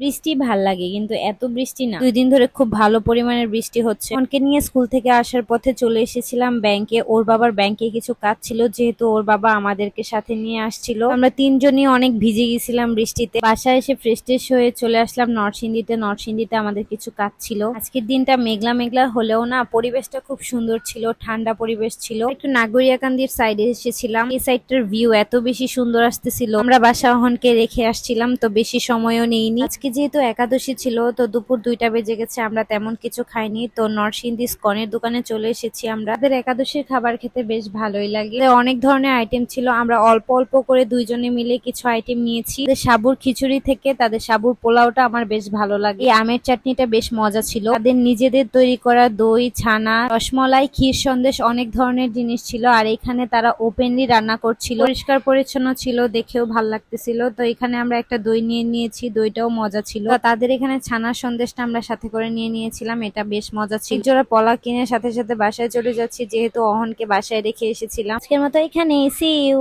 বৃষ্টি ভালো লাগে, কিন্তু এত বৃষ্টি না। দুই দিন ধরে খুব ভালো পরিমাণের বৃষ্টি হচ্ছে। অনকে নিয়ে স্কুল থেকে আসার পথে চলে এসেছিলাম ব্যাংকে। ওর বাবার ব্যাংকে কিছু কাজ ছিল, যেহেতু ওর বাবা আমাদেরকে সাথে নিয়ে আসছিল। আমরা তিনজনই অনেক ভিজে গেছিলাম বৃষ্টিতে। বাসায় এসে ফ্রেশ ট্রেশ হয়ে চলে আসলাম নরসিংদীতে। নরসিংদীতে আমাদের কিছু কাজ ছিল। আজকের দিনটা মেঘলা মেঘলা হলেও না, পরিবেশটা খুব সুন্দর ছিল, ঠান্ডা পরিবেশ ছিল। একটু নাগরিয়াকান্দির সাইডে এসেছিলাম। এই সাইডটার ভিউ এত বেশি সুন্দর আসতেছিল। আমরা বাসা অহনকে রেখে আসছিলাম, তো বেশি সময়ও নেইনি। আজকে যেহেতু একাদশী ছিল, তো দুপুর দুইটা বেজে গেছে, আমরা তেমন কিছু খাইনি। তো নরসিংদী স্কনের দোকানে চলে এসেছি আমরা। তাদের একাদশীর খাবার খেতে বেশ ভালোই লাগে। অনেক ধরনের আইটেম ছিল, আমরা অল্প অল্প করে দুইজনে মিলে কিছু আইটেম নিয়েছি। সাবুর খিচুড়ি থেকে তাদের সাবুর পোলাওটা আমার বেশ ভালো লাগে। আমের চাটনিটা বেশ মজা ছিল। তাদের নিজেদের তৈরি করা দই, ছানা, রসমলাই, ক্ষীর সন্দেশ অনেক ধরনের জিনিস ছিল, আর এখানে তারা ওপেনলি রান্না করছিল। পরিষ্কার পরিচ্ছন্ন ছিল, দেখেও ভালো লাগতেছিল। তো এখানে আমরা একটা দই নিয়ে নিয়েছি। দইটাও মজা ছিল। তো তাদের এখানে ছানার সন্দেশটা আমরা সাথে করে নিয়ে নিয়েছিলাম এটা বেশ মজা ছিল। জোড়া পলা কিনে সাথে সাথে বাসায় চলে যাচ্ছি যেহেতু অহনকে বাসায় রেখে এসেছিলাম। আজকের মতো এখানে সি ইউ